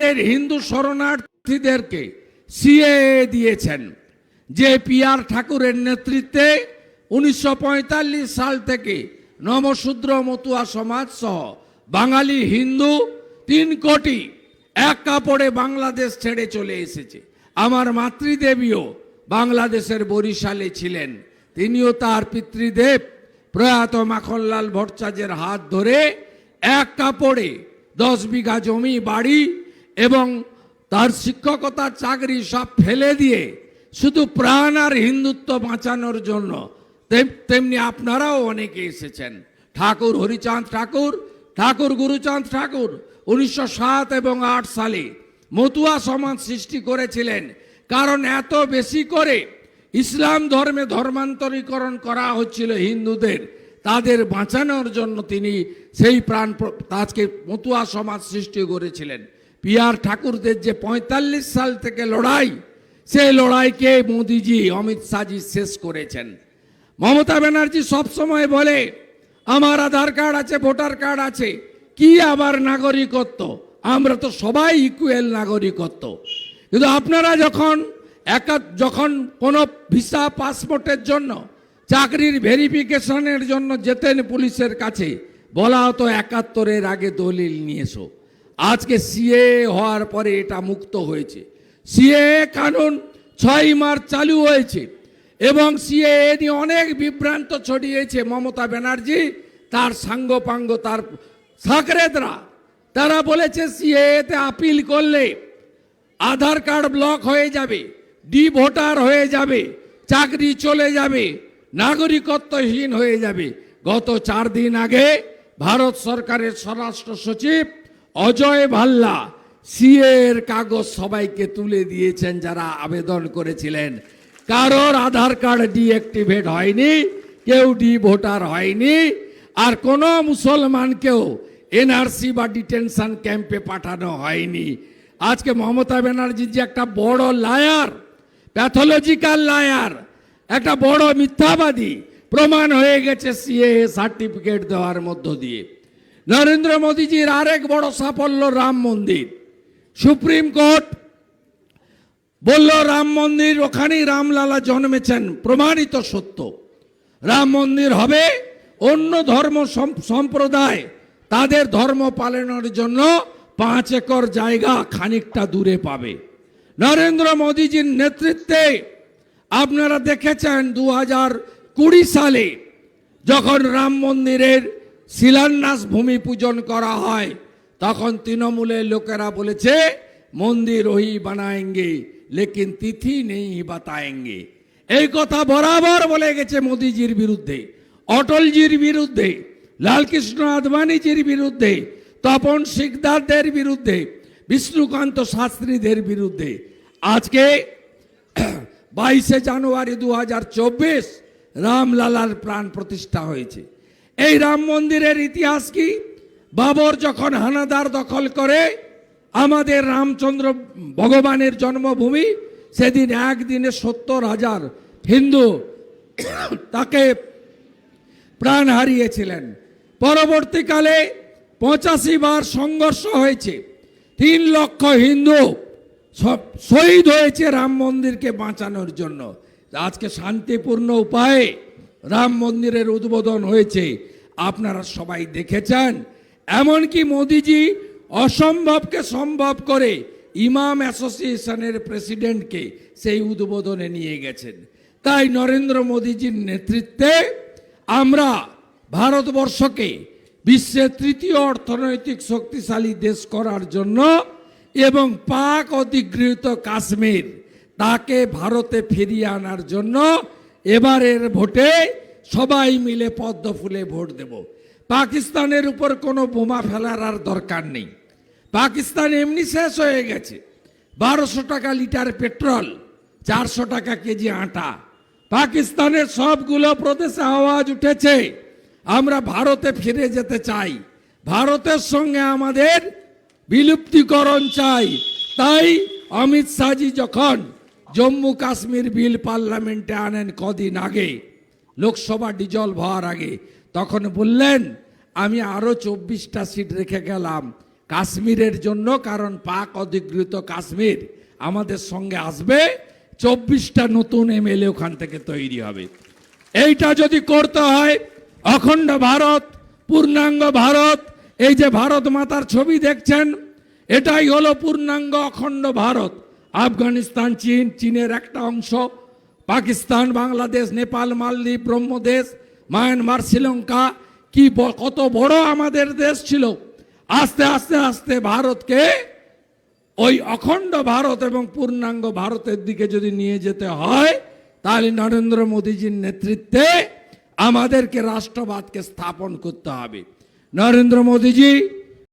এর হিন্দু শরণার্থীদেরকে সিএএ দিয়েছেন। যে পি আর ঠাকুরের নেতৃত্বে উনিশশো পঁয়তাল্লিশ সাল থেকে নমশূদ্র মতুয়া সমাজ সহ বাঙালি হিন্দু তিন কোটি এক কাপড়ে বাংলাদেশ ছেড়ে চলে এসেছে। আমার মাতৃদেবীও বাংলাদেশের বরিশালে ছিলেন। তিনিও তার পিতৃদেব প্রয়াত মাখনলাল ভট্টাচার্যের হাত ধরে এক কাপড়ে দশ বিঘা জমি, বাড়ি এবং তার শিক্ষকতা চাকরি সব ফেলে দিয়ে শুধু প্রাণ আর হিন্দুত্ব বাঁচানোর জন্য। তেমনি আপনারাও অনেকে এসেছেন। ঠাকুর হরিচাঁদ ঠাকুর ঠাকুর গুরুচাঁদ ঠাকুর, উনিশশো সাত এবং আট সালে মতুয়া সমাজ সৃষ্টি করেছিলেন। কারণ এত বেশি করে ইসলাম ধর্মে ধর্মান্তরীকরণ করা হচ্ছিল হিন্দুদের, তাদের বাঁচানোর জন্য তিনি সেই প্রাণ প্র- আজকে মতুয়া সমাজ সৃষ্টি করেছিলেন। পিয়ার ঠাকুরদের যে পঁয়তাল্লিশ সাল থেকে লড়াই, সেই লড়াইকে মোদিজি, অমিত শাহজি শেষ করেছেন। মমতা ব্যানার্জি সবসময় বলে, আমার আধার কার্ড আছে, ভোটার কার্ড আছে, কি আবার নাগরিকত্ব? আমরা তো সবাই ইকুয়াল নাগরিকত্ব। কিন্তু আপনারা যখন একা যখন কোনো ভিসা, পাসপোর্টের জন্য, চাকরির ভেরিফিকেশনের জন্য যেতেন পুলিশের কাছে, বলা হতো একাত্তরের আগে দলিল নিয়ে এসো। আজকে সিএ হওয়ার পরে এটা মুক্ত হয়েছে। সিএ কানুন ছয় মার্চ চালু হয়েছে এবং সিএ নিয়ে অনেক বিভ্রান্ত ছড়িয়েছে মমতা ব্যানার্জি, তার সাঙ্গপাঙ্গ, তার সাকরেদরা তারা বলেছে সিএতে আপিল করলে আধার কার্ড ব্লক হয়ে যাবে, ডি ভোটার হয়ে যাবে, চাকরি চলে যাবে, নাগরিকত্বহীন হয়ে যাবে। গত চার দিন আগে ভারত সরকারের স্বরাষ্ট্র সচিব অজয় ভাল্লা সিএ এর কাগজ সবাইকে তুলে দিয়েছেন যারা আবেদন করেছিলেন। কারোর আধার কার্ড ডিঅ্যাক্টিভেট হয়নি, কেউ ডি ভোটার হয়নি, আর কোনো মুসলমানকেও এনআরসি বা ডিটেনশন ক্যাম্পে পাঠানো হয়নি। আজকে মমতা ব্যানার্জি যে একটা বড় লায়ার, প্যাথোলজিক্যাল লায়ার, একটা বড় মিথ্যাবাদী প্রমাণ হয়ে গেছে সিএ সার্টিফিকেট দেওয়ার মধ্য দিয়ে। নরেন্দ্র মোদীজির আরেক বড় সাফল্য রাম মন্দির। সুপ্রিম কোর্ট বলল, রাম মন্দির ওখানেই রামলালা জন্মেছেন, প্রমাণিত সত্য। রাম মন্দির হবে অন্য ধর্ম সম্প্রদায়। তাদের ধর্ম পালনের জন্য পাঁচ একর জায়গা খানিকটা দূরে পাবে। নরেন্দ্র মোদীজির নেতৃত্বে আপনারা দেখেছেন দু হাজার কুড়ি সালে যখন রাম মন্দিরের শিলান্যাস ভূমি পূজন করা হয়। তখন তৃণমূলের লোকেরা বলেছে, মন্দির ওহি বানায়েঙ্গে, লেকিন তিথি নেই বাতায়েঙ্গে। এই কথা বরাবর বলে গেছে মোদিজির বিরুদ্ধে, অটলজির বিরুদ্ধে, লালকৃষ্ণ আদবানিজির বিরুদ্ধে, তপন শিকদারদের বিরুদ্ধে, বিষ্ণুকান্ত শাস্ত্রীদের বিরুদ্ধে। আজকে বাইশে জানুয়ারি দু হাজার চব্বিশ রামলালার প্রাণ প্রতিষ্ঠা হয়েছে। এই রাম মন্দিরের ইতিহাস কি? বাবর যখন হানাদার দখল করে আমাদের রামচন্দ্র ভগবানের জন্মভূমি, সেদিন একদিনে সত্তর হাজার হিন্দু তাকে প্রাণ হারিয়েছিলেন। পরবর্তীকালে পঁচাশি বার সংঘর্ষ হয়েছে। তিন লক্ষ হিন্দু সব শহীদ হয়েছে রাম মন্দিরকে বাঁচানোর জন্য। আজকে শান্তিপূর্ণ উপায়ে রাম মন্দিরের উদ্বোধন হয়েছে। আপনারা সবাই দেখেছেন, এমনকি মোদিজি অসম্ভবকে সম্ভব করে ইমাম অ্যাসোসিয়েশনের প্রেসিডেন্টকে সেই উদ্বোধনে নিয়ে গেছেন। তাই নরেন্দ্র মোদীজির নেতৃত্বে আমরা ভারতবর্ষকে বিশ্বের তৃতীয় অর্থনৈতিক শক্তিশালী দেশ করার জন্য এবং পাক অধিগৃহীত কাশ্মীর, তাকে ভারতে ফিরিয়ে আনার জন্য এবারের ভোটে সবাই মিলে পদ্ম ফুলে ভোট দেব। পাকিস্তানের উপর কোনো বোমা ফেলার আর দরকার নেই। পাকিস্তান এমনি শেষ হয়ে গেছে। বারোশো টাকা লিটার পেট্রোল, চারশো টাকা কেজি আটা। পাকিস্তানের সবগুলো প্রদেশে আওয়াজ উঠেছে, আমরা ভারতে ফিরে যেতে চাই। ভারতের সঙ্গে আমাদের বিলুপ্তিকরণ চাই। তাই অমিত শাহজি যখন জম্মু কাশ্মীর বিল পার্লামেন্টে আনেন কদিন আগে, লোকসভা ডিজলভ হওয়ার আগে। তখন বললেন, আমি আরও চব্বিশটা সিট রেখে গেলাম কাশ্মীরের জন্য, কারণ পাক অধিকৃত কাশ্মীর আমাদের সঙ্গে আসবে, চব্বিশটা নতুন এমএলএ ওখান থেকে তৈরি হবে। এইটা যদি করতে হয়, অখণ্ড ভারত, পূর্ণাঙ্গ ভারত, এই যে ভারত মাতার ছবি দেখছেন, এটাই হলো পূর্ণাঙ্গ অখণ্ড ভারত। আফগানিস্তান, চীন, চীনের একটা অংশ, পাকিস্তান, বাংলাদেশ, নেপাল, মালদ্বীপ, ব্রহ্মদেশ, মায়ানমার, শ্রীলঙ্কা, কি কত বড় আমাদের দেশ ছিল। আস্তে আস্তে আস্তে ভারতকে ওই অখণ্ড ভারত এবং পূর্ণাঙ্গ ভারতের দিকে যদি নিয়ে যেতে হয়, তাহলে নরেন্দ্র মোদীজির নেতৃত্বে আমাদেরকে রাষ্ট্রবাদকে স্থাপন করতে হবে। নরেন্দ্র মোদীজি